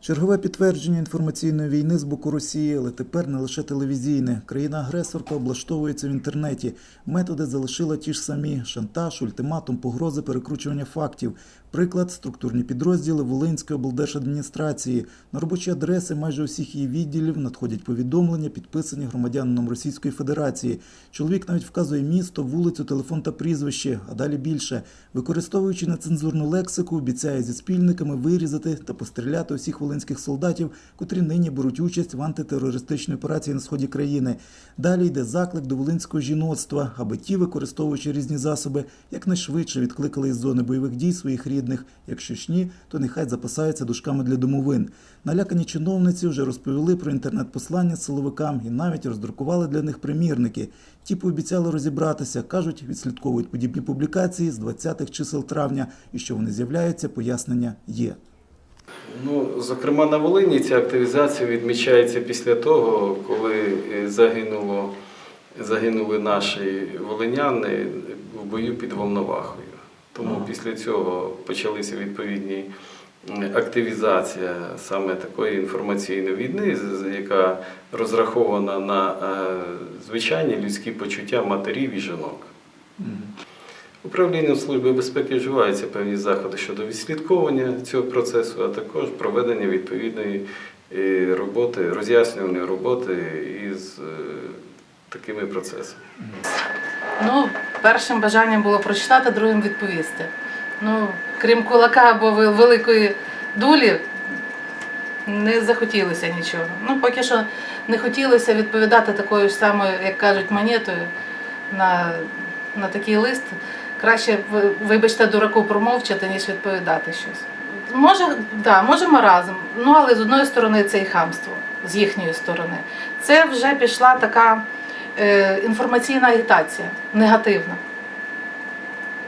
Чергове підтвердження інформаційної війни з боку Росії, але тепер не лише телевізійне. Країна-агресорка облаштовується в інтернеті. Методи залишила ті ж самі: шантаж, ультиматум, погрози, перекручування фактів. Приклад структурні підрозділи Волинської облдержадміністрації. На робочі адреси майже усіх її відділів надходять повідомлення, підписані громадянином Російської Федерації. Чоловік навіть вказує місто, вулицю, телефон та прізвище, а далі більше. Використовуючи нецензурну лексику, обіцяє зі спільниками вирізати та постріляти усіх волинських солдатів, котрі нині беруть участь в антитерористичній операції на сході країни. Далі йде заклик до волинського жіноцтва, аби ті, використовуючи різні засоби, якнайшвидше відкликали із зони бойових дій своїх рідних. Якщо ж ні, то нехай запасаються дужками для домовин. Налякані чиновниці вже розповіли про інтернет-послання силовикам і навіть роздрукували для них примірники. Ті пообіцяли розібратися, кажуть, відслідковують подібні публікації з 20-х чисел травня, і що вони з'являються, пояснення є. Ну, зокрема, на Волині ця активізація відмічається після того, коли е, загинуло, загинули наші волиняни в бою під Волновахою. Тому Ага. після цього почалися відповідні активізація саме такої інформаційної війни, яка розрахована на е, звичайні людські почуття матерів і жінок. Управлінням Служби безпеки вживаються певні заходи щодо відслідковування цього процесу, а також проведення відповідної е, роботи, роз'яснювальної роботи із е, такими процесами. Ну, першим бажанням було прочитати, другим відповісти. Ну, крім кулака або великої дулі, не захотілося нічого. Ну, поки що не хотілося відповідати такою ж самою, як кажуть, монетою на, на такий лист. Краще, ви- вибачте, дураку промовчати, ніж відповідати щось. Може, да, можемо разом. Ну, але з одної сторони це і хамство, з їхньої сторони. Це вже пішла така е, інформаційна агітація, негативна.